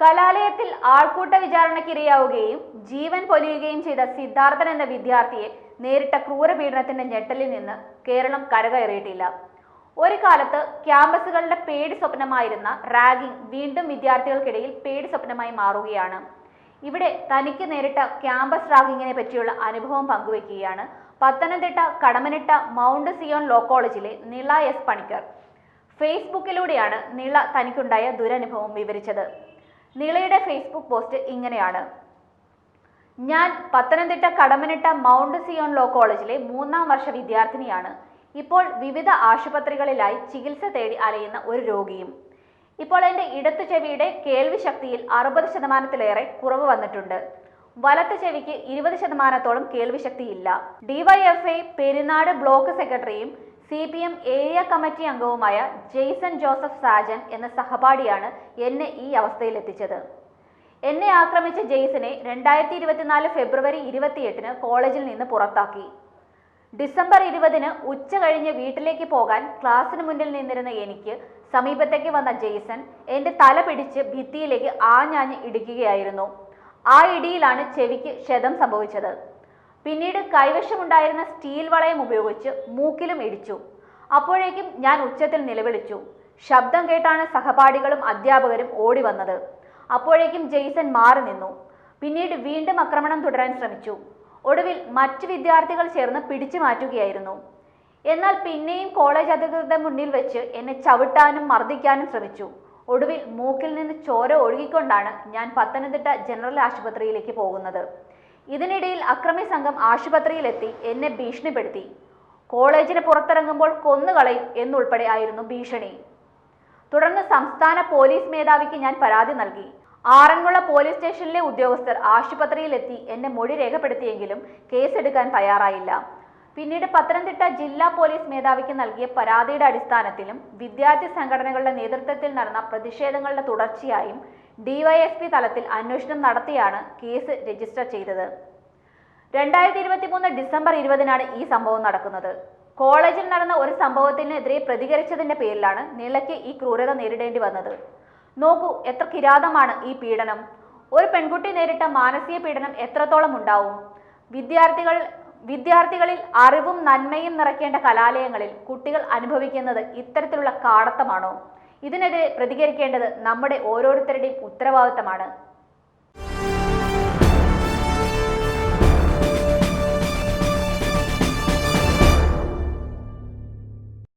കലാലയത്തിൽ ആൾക്കൂട്ട വിചാരണക്കിരയാവുകയും ജീവൻ പൊലിയുകയും ചെയ്ത സിദ്ധാർത്ഥൻ എന്ന വിദ്യാർത്ഥിയെ നേരിട്ട ക്രൂരപീഡനത്തിന്റെ ഞെട്ടലിൽ നിന്ന് കേരളം കരകയറിയിട്ടില്ല. ഒരു കാലത്ത് ക്യാമ്പസുകളുടെ പേടി സ്വപ്നമായിരുന്ന റാഗിംഗ് വീണ്ടും വിദ്യാർത്ഥികൾക്കിടയിൽ പേടി സ്വപ്നമായി മാറുകയാണ്. ഇവിടെ തനിക്ക് നേരിട്ട ക്യാമ്പസ് റാഗിങ്ങിനെ പറ്റിയുള്ള അനുഭവം പങ്കുവെക്കുകയാണ് Pathanamthitta Kadammanitta mount Zion law കോളേജിലെ നിള എസ് പണിക്കർ. ഫേസ്ബുക്കിലൂടെയാണ് നിള തനിക്കുണ്ടായ ദുരനുഭവം വിവരിച്ചത്. നിളയുടെ ഫേസ്ബുക്ക് പോസ്റ്റ് ഇങ്ങനെയാണ്. ഞാൻ Pathanamthitta Kadammanitta mount Zion law കോളേജിലെ മൂന്നാം വർഷ വിദ്യാർത്ഥിനിയാണ്. ഇപ്പോൾ വിവിധ ആശുപത്രികളിലായി ചികിത്സ തേടി അലയുന്ന ഒരു രോഗിയും. ഇപ്പോൾ എന്റെ ഇടത്തു ചെവിയുടെ കേൾവി ശക്തിയിൽ അറുപത് ശതമാനത്തിലേറെ കുറവ് വന്നിട്ടുണ്ട്. വലത്ത് ചെവിക്ക് ഇരുപത് ശതമാനത്തോളം കേൾവി ശക്തിയില്ല. ഡിവൈഎഫ്ഐ പെരുന്നാട് ബ്ലോക്ക് സെക്രട്ടറിയും C P M area committee അംഗവുമായ ജെയ്സൺ ജോസഫ് സാജൻ എന്ന സഹപാഠിയാണ് എന്നെ ഈ അവസ്ഥയിലെത്തിച്ചത് എന്നെ ആക്രമിച്ച ജെയ്സനെ രണ്ടായിരത്തി ഇരുപത്തിനാല് ഫെബ്രുവരി ഇരുപത്തിയെട്ടിന് കോളേജിൽ നിന്ന് പുറത്താക്കി. ഡിസംബർ ഇരുപതിന് ഉച്ച കഴിഞ്ഞ് വീട്ടിലേക്ക് പോകാൻ ക്ലാസ്സിന് മുന്നിൽ നിന്നിരുന്ന എനിക്ക് സമീപത്തേക്ക് വന്ന ജെയ്സൺ എന്റെ തല പിടിച്ച് ഭിത്തിയിലേക്ക് ആഞ്ഞാഞ്ഞ് ഇടിക്കുകയായിരുന്നു ആ ഇടിയിലാണ് ചെവിക്ക് ക്ഷതം സംഭവിച്ചത്. പിന്നീട് കൈവശമുണ്ടായിരുന്ന സ്റ്റീൽ വളയം ഉപയോഗിച്ച് മൂക്കിലും ഇടിച്ചു. അപ്പോഴേക്കും ഞാൻ ഉച്ചത്തിൽ നിലവിളിച്ചു. ശബ്ദം കേട്ടാണ് സഹപാഠികളും അധ്യാപകരും ഓടി വന്നത്. അപ്പോഴേക്കും ജെയ്സൺ മാറി നിന്നു. പിന്നീട് വീണ്ടും ആക്രമണം തുടരാൻ ശ്രമിച്ചു. ഒടുവിൽ മറ്റ് വിദ്യാർത്ഥികൾ ചേർന്ന് പിടിച്ചു മാറ്റുകയായിരുന്നു. എന്നാൽ പിന്നെയും കോളേജ് അധികൃതരുടെ മുന്നിൽ വെച്ച് എന്നെ ചവിട്ടാനും മർദ്ദിക്കാനും ശ്രമിച്ചു. ഒടുവിൽ മൂക്കിൽ നിന്ന് ചോര ഒഴുകിക്കൊണ്ടാണ് ഞാൻ പത്തനംതിട്ട ജനറൽ ആശുപത്രിയിലേക്ക് പോകുന്നത്. ഇതിനിടയിൽ അക്രമി സംഘം ആശുപത്രിയിലെത്തി എന്നെ ഭീഷണിപ്പെടുത്തി. കോളേജിന് പുറത്തിറങ്ങുമ്പോൾ കൊന്നുകളയും എന്നുൾപ്പെടെ ആയിരുന്നു ഭീഷണി. തുടർന്ന് സംസ്ഥാന പോലീസ് മേധാവിക്ക് ഞാൻ പരാതി നൽകി. ആറന്മുള പോലീസ് സ്റ്റേഷനിലെ ഉദ്യോഗസ്ഥർ ആശുപത്രിയിലെത്തി എന്നെ മൊഴി രേഖപ്പെടുത്തിയെങ്കിലും കേസെടുക്കാൻ തയ്യാറായില്ല. പിന്നീട് പത്തനംതിട്ട ജില്ലാ പോലീസ് മേധാവിക്ക് നൽകിയ പരാതിയുടെ അടിസ്ഥാനത്തിലും വിദ്യാർത്ഥി സംഘടനകളുടെ നേതൃത്വത്തിൽ നടന്ന പ്രതിഷേധങ്ങളുടെ തുടർച്ചയായും ഡിവൈഎസ്പി തലത്തിൽ അന്വേഷണം നടത്തിയാണ് കേസ് രജിസ്റ്റർ ചെയ്തത്. രണ്ടായിരത്തി ഇരുപത്തി മൂന്ന് ഡിസംബർ ഇരുപതിനാണ് ഈ സംഭവം നടക്കുന്നത്. കോളേജിൽ നടന്ന ഒരു സംഭവത്തിനെതിരെ പ്രതികരിച്ചതിന്റെ പേരിലാണ് നിളയ്ക്ക് ഈ ക്രൂരത നേരിടേണ്ടി വന്നത്. നോക്കൂ എത്ര കിരാതമാണ് ഈ പീഡനം. ഒരു പെൺകുട്ടി നേരിട്ട മാനസിക പീഡനം എത്രത്തോളം ഉണ്ടാവും? വിദ്യാർത്ഥികൾ വിദ്യാർത്ഥികളിൽ അറിവും നന്മയും നിറയ്ക്കേണ്ട കലാലയങ്ങളിൽ കുട്ടികൾ അനുഭവിക്കുന്നത് ഇത്തരത്തിലുള്ള കാടത്തമാണോ? ഇതിനെതിരെ പ്രതികരിക്കേണ്ടത് നമ്മുടെ ഓരോരുത്തരുടെയും ഉത്തരവാദിത്തമാണ്.